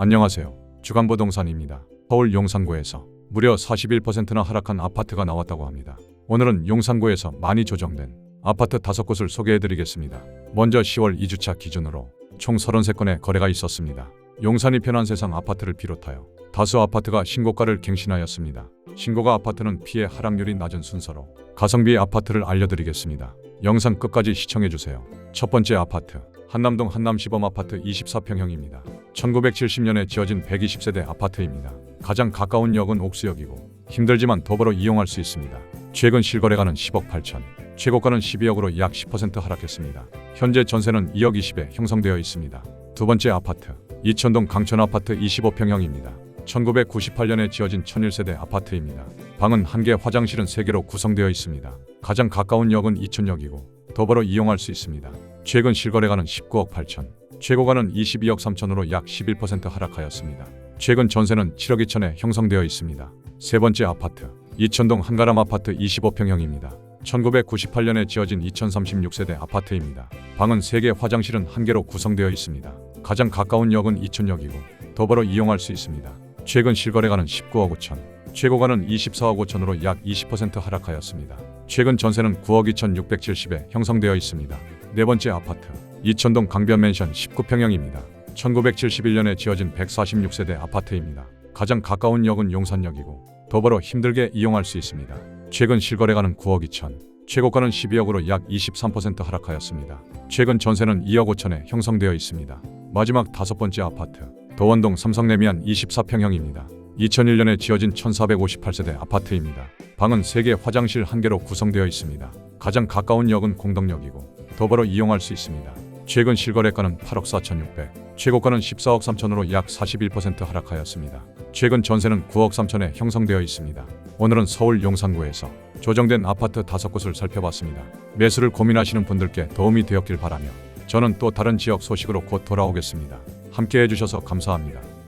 안녕하세요. 주간부동산입니다. 서울 용산구에서 무려 41%나 하락한 아파트가 나왔다고 합니다. 오늘은 용산구에서 많이 조정된 아파트 5곳을 소개해드리겠습니다. 먼저 10월 2주차 기준으로 총 33건의 거래가 있었습니다. 용산이 편한 세상 아파트를 비롯하여 다수 아파트가 신고가를 갱신하였습니다. 신고가 아파트는 피해 하락률이 낮은 순서로 가성비 아파트를 알려드리겠습니다. 영상 끝까지 시청해주세요. 첫 번째 아파트 한남동 한남시범 아파트 24평형입니다. 1970년에 지어진 120세대 아파트입니다. 가장 가까운 역은 옥수역이고 힘들지만 더불어 이용할 수 있습니다. 최근 실거래가는 10억 8천, 최고가는 12억으로 약 10% 하락했습니다. 현재 전세는 2억 20에 형성되어 있습니다. 두 번째 아파트 이천동 강천 아파트 25평형입니다. 1998년에 지어진 1001세대 아파트입니다. 방은 1개, 화장실은 3개로 구성되어 있습니다. 가장 가까운 역은 이천역이고 더불어 이용할 수 있습니다. 최근 실거래가는 19억 8천, 최고가는 22억 3천으로 약 11% 하락하였습니다. 최근 전세는 7억 2천에 형성되어 있습니다. 세 번째 아파트 이천동 한가람 아파트 25평형입니다. 1998년에 지어진 2036세대 아파트입니다. 방은 3개, 화장실은 1개로 구성되어 있습니다. 가장 가까운 역은 이천역이고 더불어 이용할 수 있습니다. 최근 실거래가는 19억 5천, 최고가는 24억 5천으로 약 20% 하락하였습니다. 최근 전세는 9억 2,670에 형성되어 있습니다. 네 번째 아파트 이천동 강변 맨션 19평형입니다. 1971년에 지어진 146세대 아파트입니다. 가장 가까운 역은 용산역이고 더불어 힘들게 이용할 수 있습니다. 최근 실거래가는 9억 2천, 최고가는 12억으로 약 23% 하락하였습니다. 최근 전세는 2억 5천에 형성되어 있습니다. 마지막 다섯 번째 아파트 도원동 삼성레미안 24평형입니다. 2001년에 지어진 1458세대 아파트입니다. 방은 3개, 화장실 1개로 구성되어 있습니다. 가장 가까운 역은 공덕역이고 더불어 이용할 수 있습니다. 최근 실거래가는 8억 4,600, 최고가는 14억 3천으로 약 41% 하락하였습니다. 최근 전세는 9억 3천에 형성되어 있습니다. 오늘은 서울 용산구에서 조정된 아파트 5곳을 살펴봤습니다. 매수를 고민하시는 분들께 도움이 되었길 바라며 저는 또 다른 지역 소식으로 곧 돌아오겠습니다. 함께 해주셔서 감사합니다.